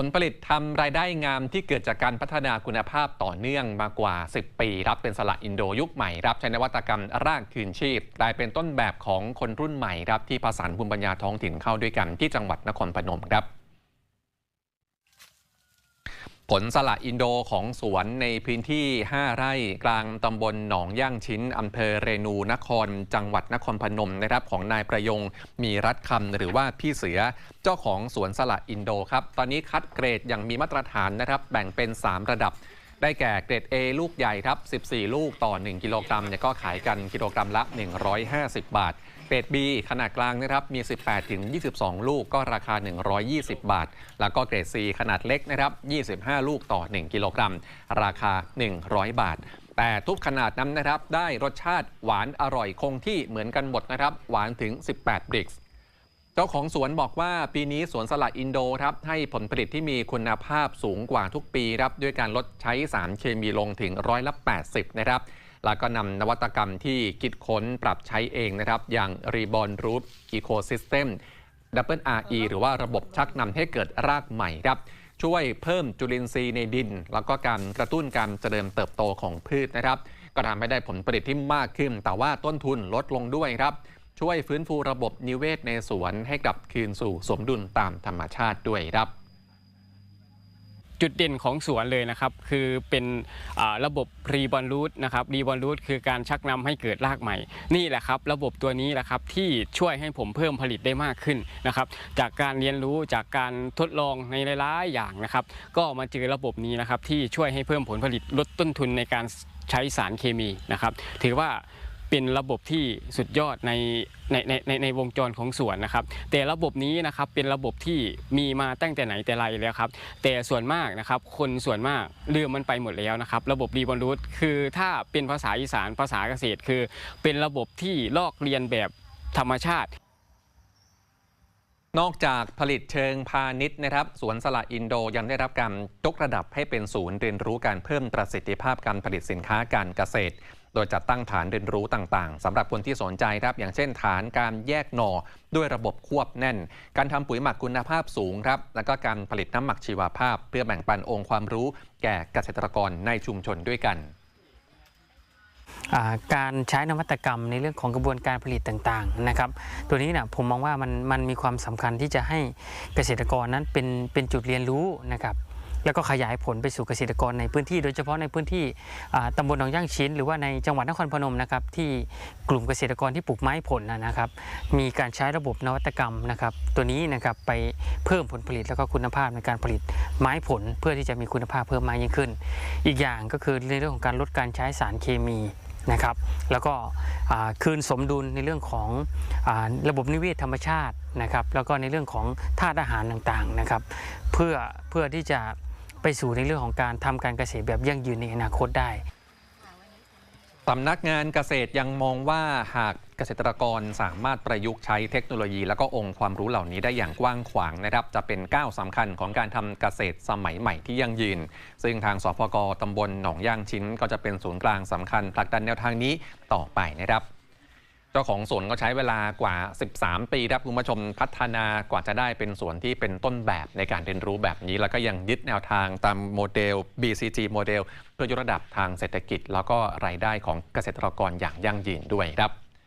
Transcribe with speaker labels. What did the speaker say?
Speaker 1: ผลผลิตทำรายได้งามที่เกิดจากการพัฒนาคุณภาพต่อเนื่องมากว่า 10 ปีรับเป็นสละอินโดยุคใหม่รับใช้นวัตกรรมรากคืนชีพกลายเป็นต้นแบบของคนรุ่นใหม่ครับที่ผสานภูมิปัญญาท้องถิ่นเข้าด้วยกันที่จังหวัดนครพนมครับ ผลสละอินโดของสวนในพื้นที่ 5 ไร่กลางตำบลหนองย่างชิ้นอำเภอเรนูนคร จังหวัดนครพนมนะครับของนายประยงมีรัฐคำหรือว่าพี่เสือเจ้าของสวนสละอินโดครับ ตอนนี้คัดเกรดอย่างมีมาตรฐานนะครับ แบ่งเป็น 3 ระดับ ได้แก่เกรด A ลูกใหญ่ครับ 14 ลูกต่อ 1 กิโลกรัมเนี่ยก็ขายกันกิโลกรัมละ 150 บาท เกรด B ขนาดกลางนะครับ มี 18 ถึง 22 ลูกก็ราคา 120 บาท แล้วก็เกรด C ขนาดเล็กนะครับ 25 ลูกต่อ 1 กิโลกรัม ราคา 100 บาทแต่ทุกขนาดนั้นนะครับ ได้รสชาติหวานอร่อยคงที่เหมือนกันหมดนะครับ หวานถึง 18บริกส์ เจ้าของสวนบอกว่าปีนี้สวนสละอินโดครับให้ผลผลิตที่มีคุณภาพสูงกว่าทุกปีครับด้วยการลดใช้สารเคมีลงถึงร้อยละ 80 นะครับ แล้วก็นำนวัตกรรมที่คิดค้นปรับใช้เองนะครับ อย่าง Reborn Root Ecosystem Double RE หรือว่าระบบชักนำให้เกิดรากใหม่ครับ ช่วยเพิ่มจุลินทรีย์ในดิน แล้วก็การกระตุ้นการเจริญเติบโตของพืชนะครับ ก็ทำให้ได้ผลผลิตที่มากขึ้น แต่ว่าต้นทุนลดลงด้วยครับ ช่วยฟื้นฟูระบบนิเวศในสวนให้กลับคืนสู่สมดุลตามธรรมชาติด้วยครับ
Speaker 2: จุดเด่นของสวนเลยนะครับ คือเป็นระบบรีบอลรูทนะครับรีบอลรูทคือการชักนำให้เกิดรากใหม่ นี่แหละครับ ระบบตัวนี้แหละครับที่ช่วยให้ผมเพิ่มผลิตได้มากขึ้นนะครับ จากการเรียนรู้จากการทดลองในหลายๆอย่างนะครับ ก็มาเจอระบบนี้นะครับที่ช่วยให้เพิ่มผลผลิตลดต้นทุนในการใช้สารเคมีนะครับ ถือว่า เป็นระบบที่สุดยอดในในในในในวงจรของสวนนะครับ แต่ระบบนี้นะครับเป็นระบบที่มีมาตั้งแต่ไหนแต่ไรแล้วครับ แต่ส่วนมากนะครับคนส่วนมากลืมมันไปหมดแล้วนะครับ ระบบรีบอลรูทคือถ้าเป็นภาษาอีสานภาษาเกษตรคือ เป็นระบบที่ลอกเรียนแบบธรรมชาติ
Speaker 1: นอกจากผลิตเชิงพาณิชย์นะครับสวนสละอินโดยังได้รับการยกระดับให้เป็นศูนย์เรียนรู้การเพิ่มประสิทธิภาพการผลิตสินค้าการเกษตร โดยจัดตั้งฐานเรียนรู้ต่างๆสำหรับคนที่สนใจครับ อย่างเช่นฐานการแยกหน่อด้วยระบบควบแน่น การทำปุ๋ยหมักคุณภาพสูงครับ แล้วก็การผลิตน้ำหมักชีวภาพ เพื่อแบ่งปันองค์ความรู้แก่เกษตรกรในชุมชนด้วยกัน
Speaker 3: การใช้นวัตกรรมในเรื่องของกระบวนการผลิตต่างๆนะครับ ตัวนี้นะผมมองว่ามันมันมีความสำคัญที่จะให้เกษตรกรนั้นเป็นเป็นจุดเรียนรู้นะครับแล้วก็ขยายผลไปสู่เกษตรกรในพื้นที่ โดยเฉพาะในพื้นที่อ่าตำบลหนองย่างชิ้น หรือว่าในจังหวัดนครพนมนะครับที่กลุ่มเกษตรกรที่ปลูกไม้ผลนะครับ มีการใช้ระบบนวัตกรรมนะครับ ตัวนี้นะครับไปเพิ่มผลผลิตแล้วก็คุณภาพในการผลิตไม้ผล เพื่อที่จะมีคุณภาพเพิ่มมากยิ่งขึ้น อีกอย่างก็คือในเรื่องของการลดการใช้สารเคมี นะครับ แล้วก็คืนสมดุลในเรื่องของอาระบบนิเวศธรรมชาตินะครับ แล้วก็ในเรื่องของธาตุอาหารต่างๆนะครับ เพื่อเพื่อที่จะไปสู่ในเรื่องของการทำการเกษตรแบบยั่งยืนในอนาคตได้
Speaker 1: สำนักงานเกษตรยังมองว่าหากเกษตรกรสามารถประยุกต์ใช้เทคโนโลยี และก็องค์ความรู้เหล่านี้ได้อย่างกว้างขวางนะครับ จะเป็นก้าวสำคัญของการทำเกษตรสมัยใหม่ที่ยั่งยืน ซึ่งทางสพกตำบลหนองย่างชิ้น ก็จะเป็นศูนย์กลางสำคัญผลักดันแนวทางนี้ต่อไปนะครับ เจ้าของสวนก็ใช้เวลากว่า 13 ปีครับคุณผู้ชมพัฒนากว่าจะได้เป็นสวนที่เป็นต้นแบบในการเรียนรู้แบบนี้ แล้วก็ยังยึดแนวทางตามโมเดล BCG โมเดล เพื่อยกระดับทางเศรษฐกิจ แล้วก็รายได้ของเกษตรกรอย่างยั่งยืนด้วยครับ